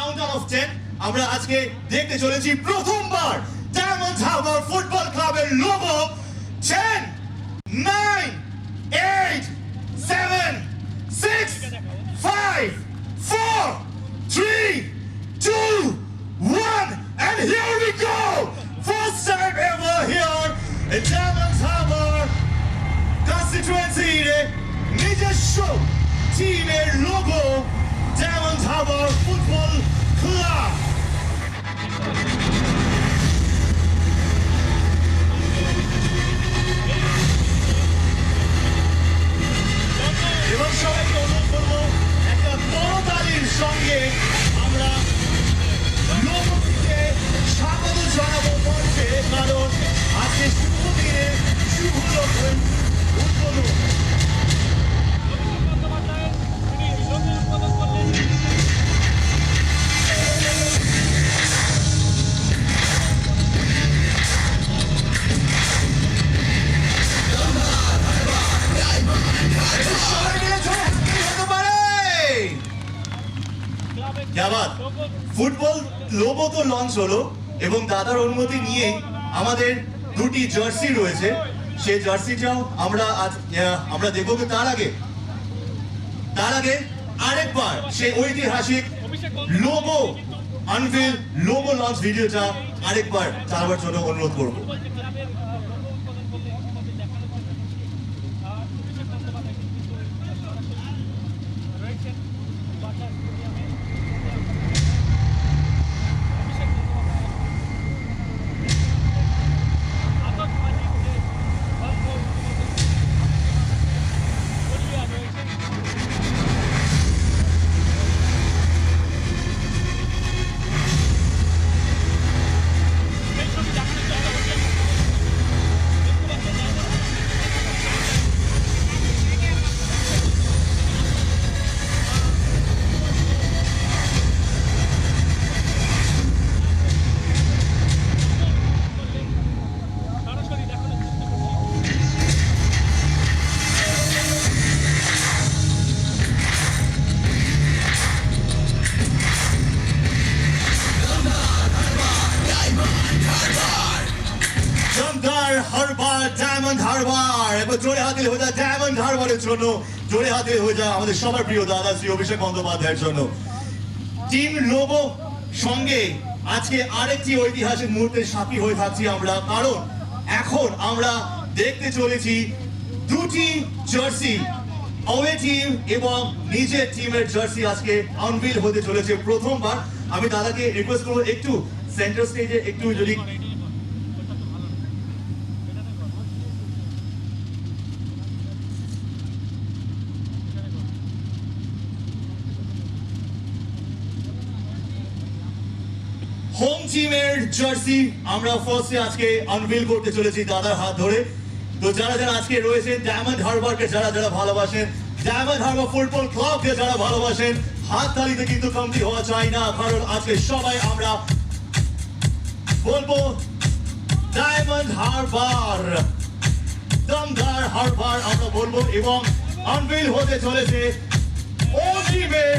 Counter of ten আমরা আজকে দেখতে চলেছি প্রথমবার ডায়মন্ড হারবার ফুটবল ক্লাবের logo ten nine eight seven six five four three two one and here we go! First time ever here in Diamond Harbor কনস্টিটুয়েন্সির নিজস্ব টিমের logo Diamond Harbour football club launch হলো এবং দাদার অনুমতি নিয়ে আমাদের দুটি জার্সি রয়েছে। সেই জার্সিটাও আমরা আজ আমরা দেখব তার আগে তার আগে আরেকবার সেই ঐতিহাসিক লোগো আনভিল লোগো লঞ্চ ভিডিওটা আরেকবার চালাবার জন্য অনুরোধ করব। হারবার ডায়মন্ড হারবার এবার জোরে হাতে হয়ে যায় ডায়মন্ড হারবারের জন্য। জোরে হাতে হয়ে যায় আমাদের সবার প্রিয় দাদা শ্রী অভিষেক বন্দ্যোপাধ্যায়ের জন্য। টিম লোগো সঙ্গে আজকে আরেকটি ঐতিহাসিক মুহূর্তের সাক্ষী হয়ে থাকছি আমরা। কারণ এখন আমরা দেখতে চলেছি দুটি জার্সি অওয়ে টিম এবং নিজের টিমের জার্সি আজকে আনভিল হতে চলেছে প্রথমবার। আমি দাদাকে রিকোয়েস্ট করব, একটু সেন্টার স্টেজে একটু যদি টিমের জার্সি আমরা ফার্স্টে আজকে আনভিল করতে চলেছি দাদার হাত ধরে। তো যারা যারা আজকে রয়েছেন ডায়মন্ড হারবারকে যারা যারা ভালোবাসেন ডায়মন্ড হারবার ফুটবল ক্লাবকে যারা ভালোবাসেন, হাত তালিতে কিন্তু কমতি হওয়া চাই না, কারণ আজকে সবাই আমরা বলব ডায়মন্ড হারবার দমদার হারবার আমরা বলব এবং আনভিল হতে চলেছে ওন টিমের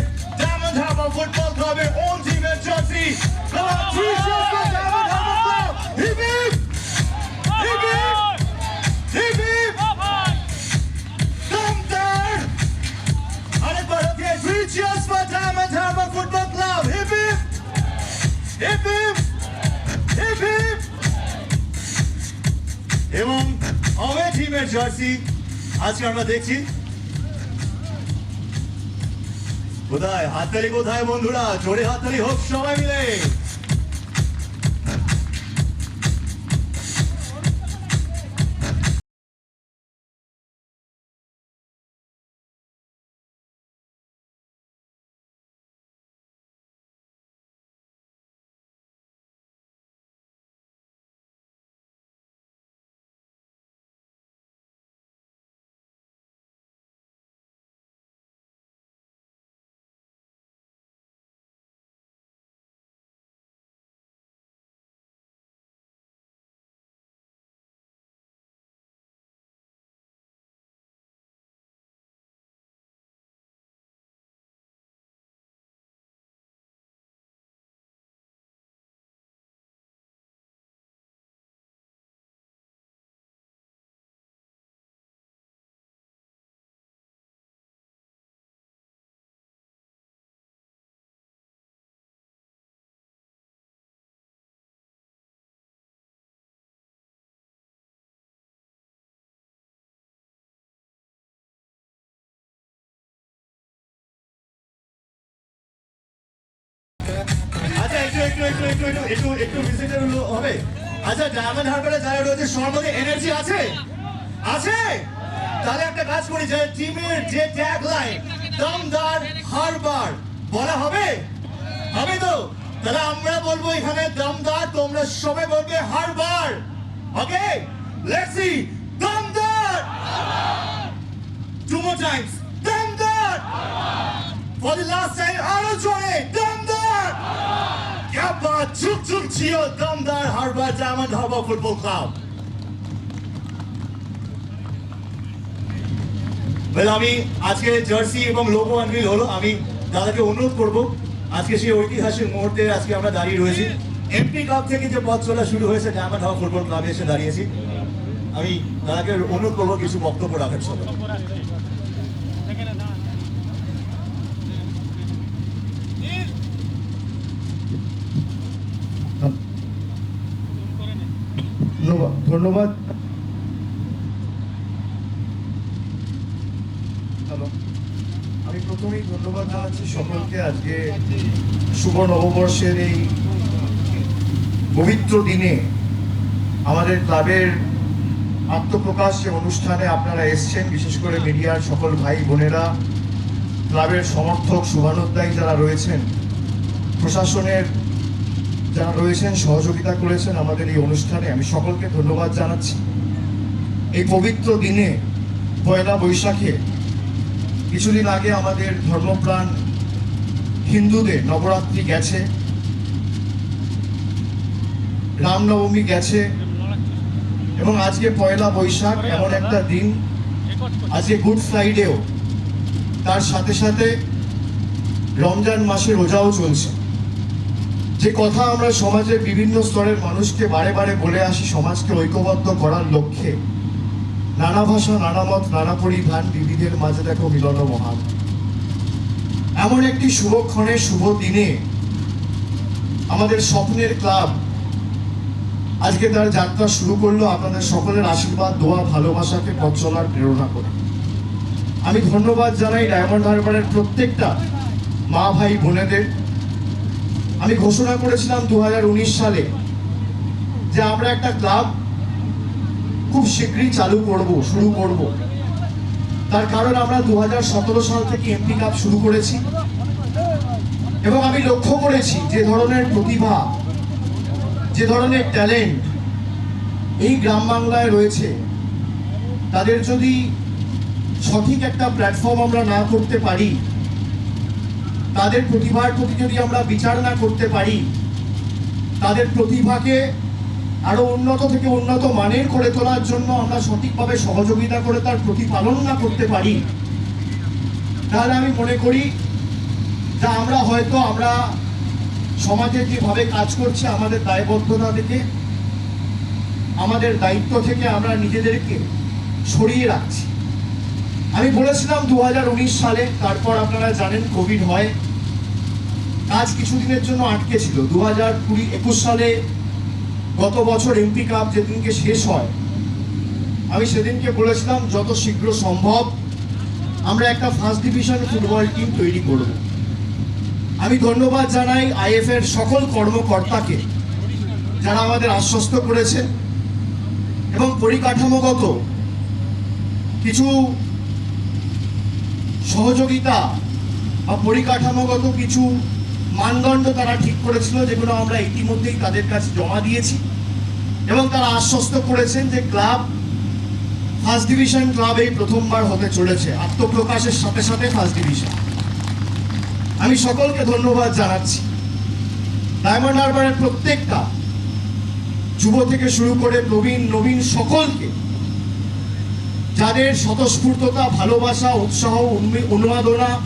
ডায়মন্ড হারবার ফুটবল ক্লাবের ওন টিমের jersey Come on, shots for Diamond Harbour Club! Hip hip! Hip hip! Hip hip! দমদার আরেকবার okay, three cheers for Diamond Harbour Football Club! Hip hip! Hip hip! Hip hip! এবং away টিমের jersey আজকে আমরা দেখছি কোথায়? হাততালি কোথায় বন্ধুরা? জোরে হাততালি হোক সবাই মিলে। একটু একটু একটু একটু ভিজিটার হবে। আচ্ছা ডায়মন্ড হারবারে যারা রয়েছে সবার এনার্জি আছে? আছে? তাহলে একটা কাজ করি যে টিমের যে ট্যাগ লাইন দমদার হারবার বলা হবে? হবে তো? তাহলে আমরা বলব এখানে দমদার তোমরা সবাই বলবে হারবার। ওকে? লেটস সি দমদার টু মোর টাইমস দমদার For the last time, আরও জোরে দমদার क्या बात চুপ চুপ ছিল দমদার Harbour Diamond Harbour football club. Well, আমি আজকে জার্সি এবং লোগো আনবিল হলো আমি দাদাকে অনুরোধ করব আজকে সেই ঐতিহাসিক মুহূর্তে আজকে আমরা দাঁড়িয়ে রয়েছি। এমপি কাপ থেকে যে পথ চলা শুরু হয়েছে ডায়মন্ড হাওয়া ফুটবল ক্লাবে এসে দাঁড়িয়েছি। আমি দাদাকে অনুরোধ করব কিছু বক্তব্য রাখার জন্য অপর আসবে এখানে না করে নে ধন্যবাদ। আমি প্রথমেই ধন্যবাদ জানাচ্ছি সকলকে আজকে শুভ নববর্ষের এই পবিত্র দিনে আমাদের ক্লাবের আত্মপ্রকাশ যে অনুষ্ঠানে আপনারা এসছেন, বিশেষ করে মিডিয়ার সকল ভাই বোনেরা, ক্লাবের সমর্থক শুভানুদ্দায়ী যারা রয়েছেন, প্রশাসনের যারা রয়েছেন, সহযোগিতা করেছেন আমাদের এই অনুষ্ঠানে, আমি সকলকে ধন্যবাদ জানাচ্ছি। এই পবিত্র দিনে পয়লা বৈশাখে কিছুদিন আগে আমাদের ধর্মপ্রাণ হিন্দুদের নবরাত্রি গেছে, রামনবমী গেছে, এবং আজকে পয়লা বৈশাখ এমন একটা দিন, আজকে গুড ফ্রাইডেও। তার সাথে সাথে রমজান মাসে রোজাও চলছে। যে কথা আমরা সমাজের বিভিন্ন স্তরের মানুষকে বারে বারে বলে আসি, সমাজকে ঐক্যবদ্ধ করার লক্ষ্যে, নানা ভাষা, নানা মত, নানা পরিধান বিবিধের মাঝে দেখো মিলন মহান। এমন একটি শুভক্ষণে শুভ দিনে আমাদের স্বপ্নের ক্লাব আজকে তার যাত্রা শুরু করল আপনাদের সকলের আশীর্বাদ, দোয়া, ভালোবাসাকে পথ চলার প্রেরণা করে। আমি ধন্যবাদ জানাই ডায়মন্ড হারবারের প্রত্যেকটা মা ভাই বোনেদের আমি ঘোষণা করেছিলাম দু হাজার উনিশ সালে যে আমরা একটা ক্লাব খুব শীঘ্রই চালু করব, শুরু করব। তার কারণ আমরা দু হাজার সতেরো সাল থেকে এমপি কাপ শুরু করেছি এবং আমি লক্ষ্য করেছি যে ধরনের প্রতিভা, যে ধরনের ট্যালেন্ট এই গ্রাম বাংলায় রয়েছে, তাদের যদি সঠিক একটা প্ল্যাটফর্ম আমরা না করতে পারি তাদের প্রতিভার প্রতি যদি আমরা বিচার না করতে পারি, তাদের প্রতিভাকে আরও উন্নত থেকে উন্নত মানের করে তোলার জন্য আমরা সঠিকভাবে সহযোগিতা করে তার প্রতিপালন না করতে পারি, তাহলে আমি মনে করি যে আমরা হয়তো আমরা সমাজে যেভাবে কাজ করছে, আমাদের দায়বদ্ধতা থেকে, আমাদের দায়িত্ব থেকে আমরা নিজেদেরকে সরিয়ে রাখছি। আমি বলেছিলাম দু হাজার উনিশ সালে, তারপর আপনারা জানেন কোভিড হয়। কাজ কিছুদিনের জন্য আটকে ছিল। দু হাজার কুড়ি একুশ সালে গত বছর এমপি কাপ যেদিনকে শেষ হয়, আমি সেদিনকে বলেছিলাম যত শীঘ্র সম্ভব আমরা একটা ফার্স্ট ডিভিশন ফুটবল টিম তৈরি করব। আমি ধন্যবাদ জানাই আইএফ এর সকল কর্মকর্তাকে যারা আমাদের আশ্বস্ত করেছে এবং পরিকাঠামোগত কিছু সহযোগিতা বা পরিকাঠামোগত কিছু মানদণ্ড তারা ঠিক করেছিল, যেগুলো আমরা ইতিমধ্যেই তাদের কাছে জমা দিয়েছি। এবং তারা আশ্বস্ত করেছেন যে ক্লাব, ফার্স্ট ডিভিশন ক্লাব এই প্রথমবার হতে চলেছে। আত্মপ্রকাশের সাথে সাথে ফার্স্ট ডিভিশন। আমি সকলকে ধন্যবাদ জানাচ্ছি। ডায়মন্ড হারবারের প্রত্যেকটা যুব থেকে শুরু করে প্রবীণ, নবীন সকলকে যাদের স্বতঃস্ফূর্ততা, ভালোবাসা, উৎসাহ উন্মাদনা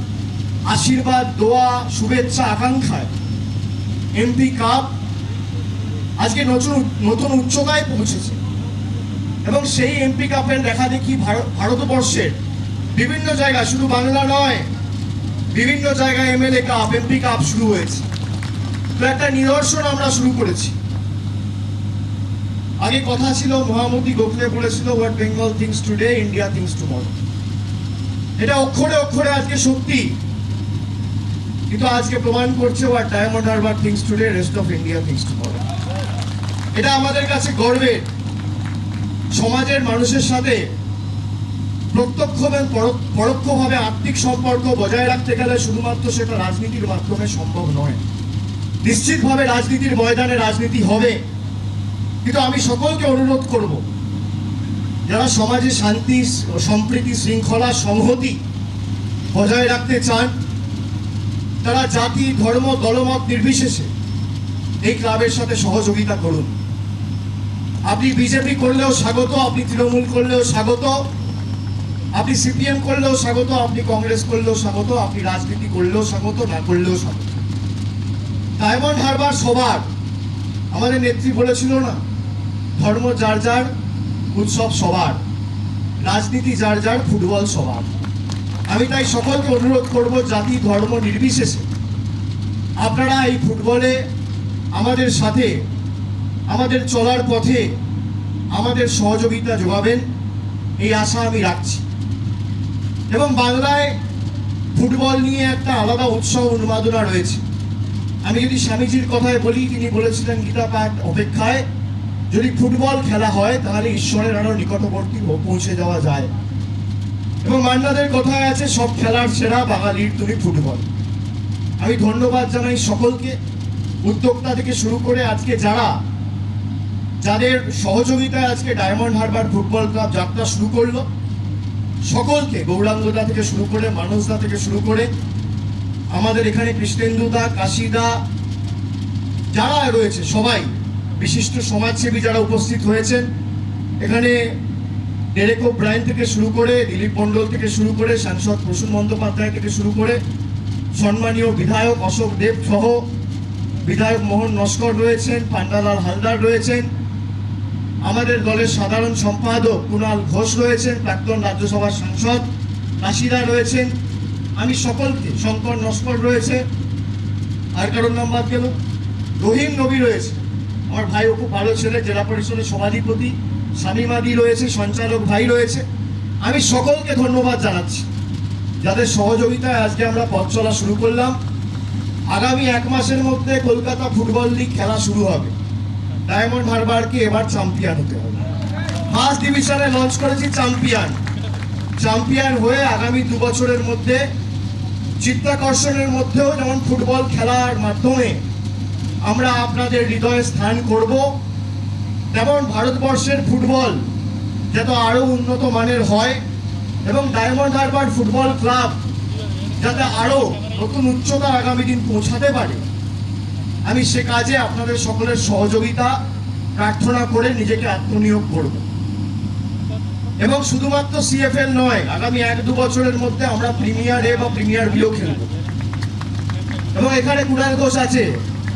আশীর্বাদ, দোয়া, শুভেচ্ছা, আকাঙ্ক্ষায়। এমপি কাপ আজকে নতুন নতুন উচ্চতায় পৌঁছেছে। এবং সেই এমপি কাপের দেখা দেখি ভারত- ভারতবর্ষের বিভিন্ন জায়গায়, শুধু বাংলা নয়, বিভিন্ন জায়গায় এমএলএ কাপ এমপি কাপ শুরু হয়েছে। তো একটা নিদর্শন আমরা শুরু করেছি। আগে কথা ছিল মহামতি গোখলে বলেছিল what Bengal thinks today India thinks tomorrow এটা অক্ষরে অক্ষরে আজকে সত্যি। কিন্তু আজকে প্রমাণ করছে what Diamond Harbour thinks today rest of India thinks tomorrow এটা আমাদের কাছে গর্বের সমাজের মানুষের সাথে প্রত্যক্ষ এবং পরোক্ষভাবে আর্থিক সম্পর্ক বজায় রাখতে গেলে শুধুমাত্র সেটা রাজনীতির মাধ্যমে সম্ভব নয়। নিশ্চিতভাবে রাজনীতির ময়দানে রাজনীতি হবে। কিন্তু আমি সকলকে অনুরোধ করব, যারা সমাজে শান্তি ও সম্প্রীতি, শৃঙ্খলা, সংহতি বজায় রাখতে চান, তারা জাতি, ধর্ম, দলমত নির্বিশেষে এই ক্লাবের সাথে সহযোগিতা করুন। আপনি বিজেপি করলেও স্বাগত, আপনি তৃণমূল করলেও স্বাগত, আপনি সিপিএম করলেও স্বাগত, আপনি কংগ্রেস করলেও স্বাগত, আপনি রাজনীতি করলেও স্বাগত, না করলেও স্বাগত। ডায়মন্ড হারবার সবার আমাদের নেত্রী বলেছিল না ধর্ম যার যার, উৎসব সবার। রাজনীতি যার যার, ফুটবল সবার। আমি তাই সকলকে অনুরোধ করব, জাতি, ধর্ম নির্বিশেষে আপনারা এই ফুটবলে আমাদের সাথে, আমাদের চলার পথে আমাদের সহযোগিতা যোগাবেন, এই আশা আমি রাখছি। এবং বাংলায় ফুটবল নিয়ে একটা আলাদা উৎসাহ উন্মাদনা রয়েছে। আমি যদি স্বামীজির কথায় বলি, তিনি বলেছিলেন গীতা পাঠ অপেক্ষায় যদি ফুটবল খেলা হয়, তাহলে ঈশ্বরের আরও নিকটবর্তী পৌঁছে যাওয়া যায়। এবং মান্নাদের কথায় আছে, সব খেলার সেরা বাঙালির তুমি ফুটবল। আমি ধন্যবাদ জানাই সকলকে। উদ্যোক্তা থেকে শুরু করে আজকে যারা, যাদের সহযোগিতায় আজকে ডায়মন্ড হারবার ফুটবল ক্লাব যাত্রা শুরু করল, সকলকে গৌরাঙ্গদা থেকে শুরু করে মানুষদা থেকে শুরু করে, আমাদের এখানে কৃষ্ণেন্দুদা কাশিদা যারা রয়েছে সবাই বিশিষ্ট সমাজসেবী যারা উপস্থিত হয়েছেন, এখানে ডেরেকো ব্রাইন থেকে শুরু করে দিলীপ মণ্ডল থেকে শুরু করে সাংসদ প্রসূন বন্দ্যোপাধ্যায় থেকে শুরু করে সম্মানীয় বিধায়ক অশোক দেব সহ বিধায়ক মোহন নস্কর রয়েছেন, পান্ডালাল হালদার রয়েছেন, আমাদের দলের সাধারণ সম্পাদক কুণাল ঘোষ রয়েছেন, প্রাক্তন রাজ্যসভার সাংসদ কাশিদা রয়েছেন, আমি সকলকে, শঙ্কর নস্কর রয়েছে, আর কারোর নাম বাদ গেল? রহিম নবী রয়েছে। আমার ভাই খুব ভালো ছেলে জেলা পরিষদের সভাধিপতি স্বামীমাদি রয়েছে, সঞ্চালক ভাই রয়েছে। আমি সকলকে ধন্যবাদ জানাচ্ছি। যাদের সহযোগিতায় আজকে আমরা পথ চলা শুরু করলাম। আগামী এক মাসের মধ্যে কলকাতা ফুটবল লিগ খেলা শুরু হবে। ডায়মন্ড হারবারকে এবার চ্যাম্পিয়ন হতে হবে। ফার্স্ট ডিভিশনে লঞ্চ করেছি চ্যাম্পিয়ন। চ্যাম্পিয়ন হয়ে আগামী দু বছরের মধ্যে চিত্তাকর্ষণের মধ্যেও যেমন ফুটবল খেলার মাধ্যমে আমরা আপনাদের হৃদয়ে স্থান করব। তেমন ভারতবর্ষের ফুটবল যাতে আরও উন্নত মানের হয় এবং ডায়মন্ড হারবার ফুটবল ক্লাব যাতে আরও নতুন উচ্চতা আগামী দিন পৌঁছাতে পারে। আমি সে কাজে আপনাদের সকলের সহযোগিতা প্রার্থনা করে নিজেকে আত্মনিয়োগ করব। এবং শুধুমাত্র সিএফএল নয়, আগামী এক দু বছরের মধ্যে আমরা প্রিমিয়ার এ বা প্রিমিয়ার বিও খেলব। এবং এখানে কুণাল ঘোষ আছে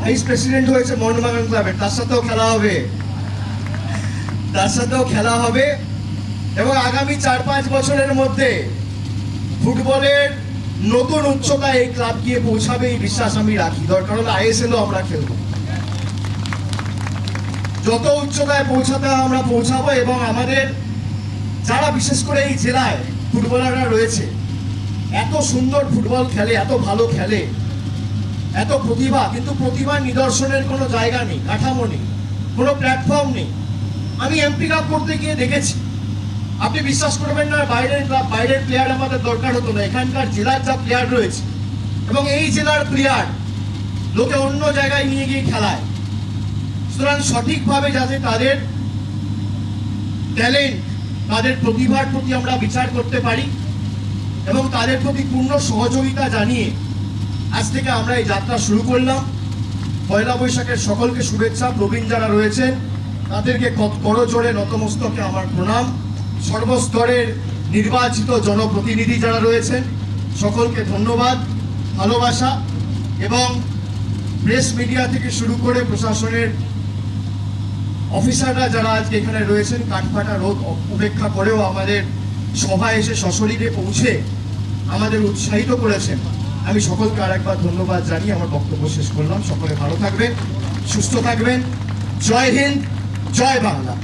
ভাইস প্রেসিডেন্ট হয়েছে মোহনবাগান ক্লাবের তার সাথেও খেলা হবে। তার সাথেও খেলা হবে এবং আগামী চার পাঁচ বছরের মধ্যে ফুটবলের নতুন উচ্চতায় এই ক্লাব গিয়ে পৌঁছাবে এই বিশ্বাস আমি রাখি। দরকার হলে আইএসএলও আমরা খেলব। যত উচ্চতায় পৌঁছাতে আমরা পৌঁছাবো এবং আমাদের যারা বিশেষ করে এই জেলায় ফুটবলাররা রয়েছে, এত সুন্দর ফুটবল খেলে, এত ভালো খেলে এত প্রতিভা, কিন্তু প্রতিভার নিদর্শনের কোনো জায়গা নেই, কাঠামো নেই, কোনো প্ল্যাটফর্ম নেই। আমি এমপি কাপ করতে গিয়ে দেখেছি। আপনি বিশ্বাস করবেন না, বাইরের বাইরের প্লেয়ার আমাদের দরকার হতো না, এখানকার জেলার যা প্লেয়ার রয়েছে, এবং এই জেলার প্লেয়ার লোকে অন্য জায়গায় নিয়ে গিয়ে খেলায়। সুতরাং সঠিকভাবে যাতে তাদের ট্যালেন্ট তাদের প্রতিভার প্রতি আমরা বিচার করতে পারি, এবং তাদের প্রতি পূর্ণ সহযোগিতা জানিয়ে আজ থেকে আমরা এই যাত্রা শুরু করলাম। পয়লা বৈশাখের সকলকে শুভেচ্ছা, প্রবীণ যারা রয়েছেন, তাদেরকে করজোড়ে নতমস্তকে আমার প্রণাম। সর্বস্তরের নির্বাচিত জনপ্রতিনিধি যারা রয়েছেন, সকলকে ধন্যবাদ, ভালোবাসা এবং প্রেস মিডিয়া থেকে শুরু করে প্রশাসনের অফিসাররা যারা আজকে এখানে রয়েছেন কাঠফাটা রোদ উপেক্ষা করেও আমাদের সভায় এসে সশরীরে পৌঁছে আমাদের উৎসাহিত করেছেন। আমি সকলকে আরেকবার ধন্যবাদ জানিয়ে আমার বক্তব্য শেষ করলাম। সকলে ভালো থাকবেন, সুস্থ থাকবেন। জয় হিন্দ, জয় বাংলা।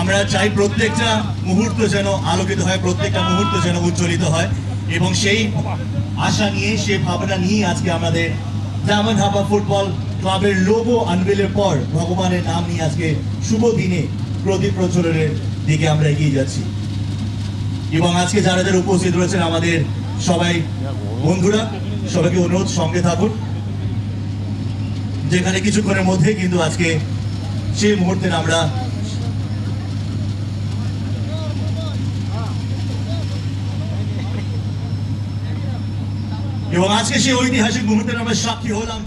আমরা চাই প্রত্যেকটা মুহূর্ত যেন আলোকিত হয়, প্রত্যেকটা মুহূর্ত যেন উজ্জ্বলিত হয়। এবং সেই আশা নিয়ে, সেই ভাবনা নিয়ে আজকে আমাদের ডায়মন্ড হাবা ফুটবল ক্লাবের লোগো আনবেলের পর ভগবানের নাম নিয়ে আজকে শুভ দিনে প্রদীপ প্রজ্বলনের দিকে আমরা এগিয়ে যাচ্ছি। এবং আজকে যারা যারা উপস্থিত রয়েছেন আমাদের সবাই বন্ধুরা, সবাইকে অনুরোধ, সঙ্গে থাকুন। যেখানে কিছুক্ষণের মধ্যে কিন্তু আজকে সেই মুহূর্তে আমরা এবং আজকে সেই ঐতিহাসিক মুহূর্তের আমরা সাক্ষী হলাম